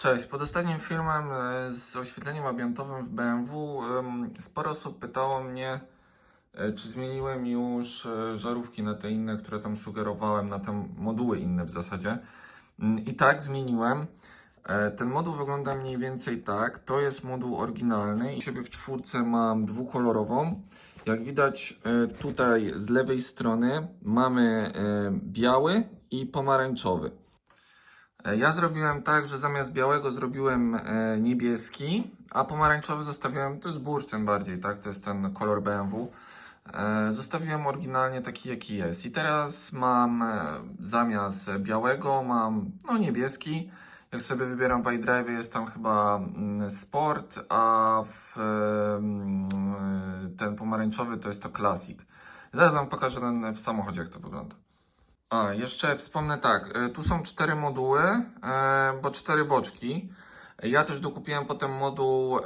Cześć, pod ostatnim filmem e, z oświetleniem ambientowym w BMW sporo osób pytało mnie, e, czy zmieniłem już e, żarówki na te inne, które tam sugerowałem, na te moduły inne w zasadzie. Mm, I tak, zmieniłem. Ten moduł wygląda mniej więcej tak. To jest moduł oryginalny i siebie w czwórce mam dwukolorową. Jak widać tutaj z lewej strony mamy biały i pomarańczowy. E, Ja zrobiłem tak, że zamiast białego zrobiłem e, niebieski, a pomarańczowy zostawiłem, to jest bursztyn bardziej, tak? To jest ten kolor BMW. E, Zostawiłem oryginalnie taki, jaki jest. I teraz mam zamiast białego, mam no niebieski. Jak sobie wybieram w iDrive jest tam chyba mm, Sport, a w, mm, ten pomarańczowy to jest to Classic. Zaraz Wam pokażę w samochodzie, jak to wygląda. A, jeszcze wspomnę tak, e, tu są cztery moduły, e, bo cztery boczki. Ja też dokupiłem potem moduł,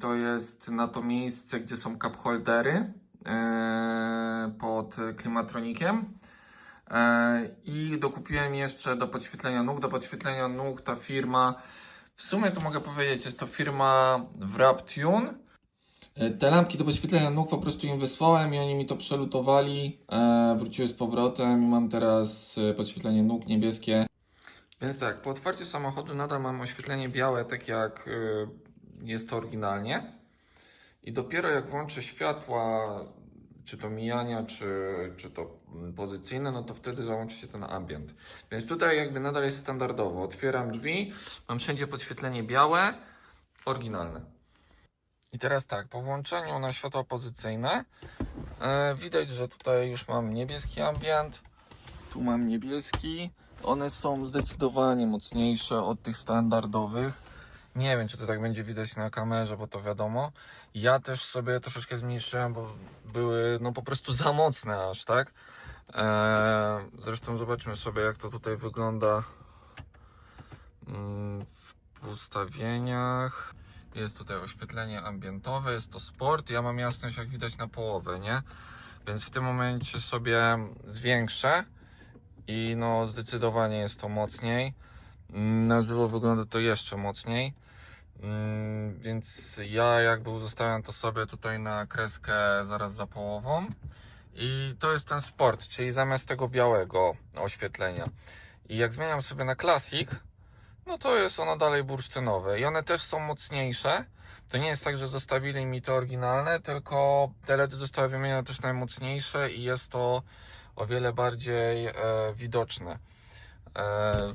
to jest na to miejsce, gdzie są cup holdery e, pod klimatronikiem. I dokupiłem jeszcze do podświetlenia nóg. Do podświetlenia nóg ta firma, w sumie to mogę powiedzieć, jest to firma WrapTune. E, Te lampki do podświetlenia nóg po prostu im wysłałem i oni mi to przelutowali, e, wróciły z powrotem i mam teraz e, podświetlenie nóg niebieskie. Więc tak, po otwarciu samochodu nadal mam oświetlenie białe, tak jak e, jest to oryginalnie. I dopiero jak włączę światła, czy to mijania, czy, czy to pozycyjne, no to wtedy załączy się ten ambient. Więc tutaj jakby nadal jest standardowo. Otwieram drzwi, mam wszędzie podświetlenie białe, oryginalne. I teraz tak, po włączeniu na światła pozycyjne e, widać, że tutaj już mam niebieski ambient, tu mam niebieski. One są zdecydowanie mocniejsze od tych standardowych. Nie wiem, czy to tak będzie widać na kamerze, bo to wiadomo. Ja też sobie troszeczkę zmniejszyłem, bo były no po prostu za mocne aż, tak? E, zresztą zobaczmy sobie, jak to tutaj wygląda mm, w ustawieniach. Jest tutaj oświetlenie ambientowe, jest to sport. Ja mam jasność, jak widać, na połowę, nie? Więc w tym momencie sobie zwiększę i no zdecydowanie jest to mocniej. Mm, Na żywo wygląda to jeszcze mocniej. Mm, Więc ja jakby uzostawiam to sobie tutaj na kreskę zaraz za połową. I to jest ten sport, czyli zamiast tego białego oświetlenia. I jak zmieniam sobie na Classic, no to jest ono dalej bursztynowe i one też są mocniejsze. To nie jest tak, że zostawili mi te oryginalne, tylko te LEDy zostały wymienione też najmocniejsze i jest to o wiele bardziej e, widoczne. E,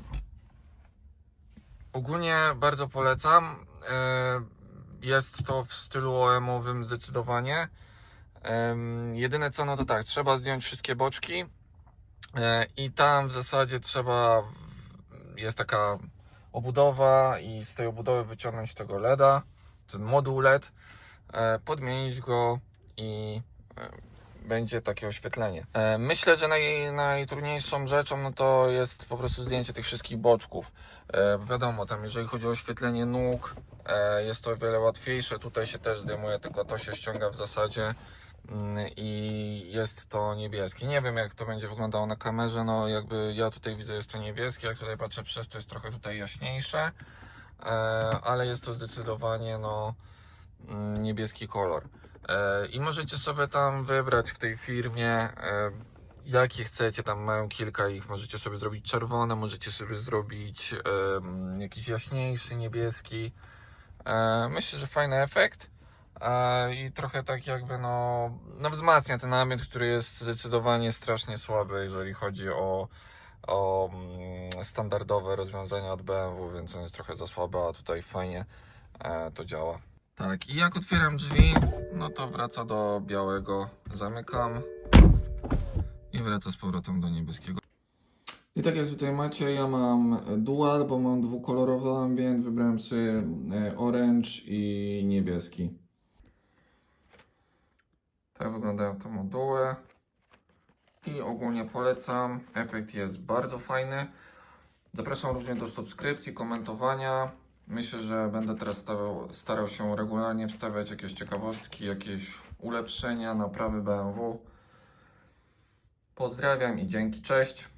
ogólnie bardzo polecam. E, jest to w stylu OM-owym zdecydowanie. Em, jedyne co, no to tak, trzeba zdjąć wszystkie boczki e, i tam w zasadzie trzeba, jest taka obudowa i z tej obudowy wyciągnąć tego LEDa, ten moduł LED, e, podmienić go i e, będzie takie oświetlenie. E, Myślę, że naj, najtrudniejszą rzeczą no to jest po prostu zdjęcie tych wszystkich boczków. Bo Wiadomo, tam jeżeli chodzi o oświetlenie nóg, jest to o wiele łatwiejsze. Tutaj się też zdejmuje, tylko to się ściąga w zasadzie i jest to niebieskie. Nie wiem jak to będzie wyglądało na kamerze, no jakby ja tutaj widzę jest to niebieskie, jak tutaj patrzę przez to jest trochę tutaj jaśniejsze, e, ale jest to zdecydowanie no mm, niebieski kolor. E, I możecie sobie tam wybrać w tej firmie e, jakie chcecie, tam mają kilka ich, możecie sobie zrobić czerwone, możecie sobie zrobić jakiś jaśniejszy, niebieski. Myślę, że fajny efekt. I trochę tak jakby no, no wzmacnia ten ambient, który jest zdecydowanie strasznie słaby, jeżeli chodzi o, o mm, standardowe rozwiązania od BMW, więc on jest trochę za słaby, a tutaj fajnie e, to działa. Tak, i jak otwieram drzwi, no to wraca do białego, zamykam i wraca z powrotem do niebieskiego. I tak jak tutaj macie, ja mam dual, bo mam dwukolorowy ambient, wybrałem sobie e, orange i niebieski. Wyglądają te moduły. I ogólnie polecam. Efekt jest bardzo fajny. Zapraszam również do subskrypcji, komentowania. Myślę, że będę teraz starał, starał się regularnie wstawiać jakieś ciekawostki, jakieś ulepszenia, naprawy BMW. Pozdrawiam i dzięki, cześć.